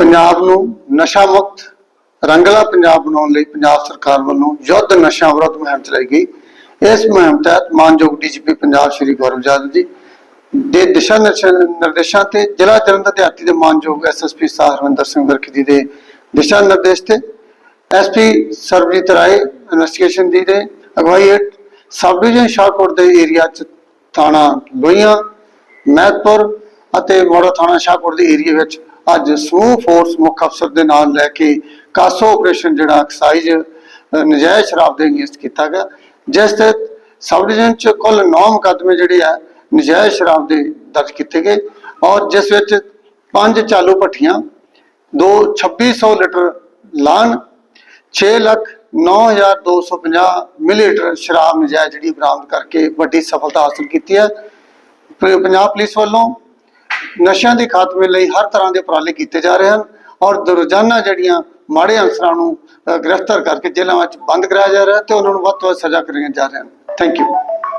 ਪੰਜਾਬ ਨੂੰ ਨਸ਼ਾ ਮੁਕਤ, ਰੰਗਲਾ ਪੰਜਾਬ ਬਣਾਉਣ ਲਈ ਪੰਜਾਬ ਸਰਕਾਰ ਵੱਲੋਂ ਯੁੱਧ ਨਸ਼ਾ ਵਿਰੋਧ ਮੁਹਿੰਮ ਚਲਾਈ ਗਈ। ਇਸ ਮੁਹਿੰਮ ਤਹਿਤ ਮਾਨਯੋਗ ਡੀਜੀਪੀ ਪੰਜਾਬ ਸ਼੍ਰੀ ਗੌਰਵ ਜਾਦਵ ਜੀ ਦੇ ਦਿਸ਼ਾ ਨਿਰਦੇਸ਼ਾਂ ਤੇ ਜ਼ਿਲ੍ਹਾ ਜਲੰਧਰ ਦਿਹਾਤੀ ਦੇ ਮਾਨਯੋਗ ਐਸਐਸਪੀ ਸਾਹਿਬ ਸਿੰਘ ਵਰਕੀ ਦੇ ਦਿਸ਼ਾ ਨਿਰਦੇਸ਼ ਤੇ ਐਸਪੀ ਸਰਬਜੀਤ ਰਾਏ ਇਨਵੈਸਟੀਗੇਸ਼ਨ ਦੀ ਦੇ ਅਗਵਾਈ ਹੇਠ ਸਬ ਡਿਵੀਜ਼ਨ ਸ਼ਾਹਕੋਟ ਦੇ ਏਰੀਆ ਚ ਥਾਣਾ ਲੋਹੀਆਂ, ਮਹਿਤਪੁਰ ਅਤੇ ਮੋੜਾ ਥਾਣਾ ਸ਼ਾਹਕੋਟ ਦੇ ਏਰੀਆ ਵਿੱਚ ਅੱਜ ਸਮੂਹ ਫੋਰਸ ਮੁੱਖ ਅਫਸਰ ਦੇ ਨਾਲ ਲੈ ਕੇ ਕਾਸੋ ਆਪਰੇਸ਼ਨ ਜਿਹੜਾ ਐਕਸਾਈਜ਼ ਨਜਾਇਜ਼ ਸ਼ਰਾਬ ਦੇ ਅਗੇਂਸਟ ਕੀਤਾ ਗਿਆ। ਜਿਸ ਤਹਿਤ ਸਬ ਡਿਵੀਜ਼ਨ ਚ ਕੁੱਲ 9 ਮੁਕੱਦਮੇ ਜਿਹੜੇ ਆ, ਨਜਾਇਜ਼ ਸ਼ਰਾਬ ਦੇ ਦਰਜ ਕੀਤੇ ਗਏ ਔਰ ਜਿਸ ਵਿੱਚ ਪੰਜ ਚਾਲੂ ਭੱਠੀਆਂ, ਦੋ 2600 ਲੀਟਰ ਲਾਨ 6 ਲੱਖ 9250 ਮਿਲੀਲੀਟਰ ਸ਼ਰਾਬ ਨਜਾਇਜ਼ ਜਿਹੜੀ ਬਰਾਮਦ ਕਰਕੇ ਵੱਡੀ ਸਫਲਤਾ ਹਾਸਲ ਕੀਤੀ ਹੈ। ਪੰਜਾਬ ਪੁਲਿਸ ਵੱਲੋਂ ਨਸ਼ਿਆਂ ਦੇ ਖਾਤਮੇ ਲਈ ਹਰ ਤਰ੍ਹਾਂ ਦੇ ਉਪਰਾਲੇ ਕੀਤੇ ਜਾ ਰਹੇ ਹਨ ਔਰ ਰੋਜ਼ਾਨਾ ਜਿਹੜੀਆਂ ਮਾੜੇ ਅਨਸਰਾਂ ਨੂੰ ਗ੍ਰਿਫਤਾਰ ਕਰਕੇ ਜੇਲ੍ਹਾਂ ਵਿੱਚ ਬੰਦ ਕਰਾਇਆ ਜਾ ਰਿਹਾ ਹੈ ਤੇ ਉਹਨਾਂ ਨੂੰ ਵੱਧ ਤੋਂ ਵੱਧ ਸਜ਼ਾ ਕਰੀਆਂ ਜਾ ਰਹੀਆਂ ਹਨ। Thank you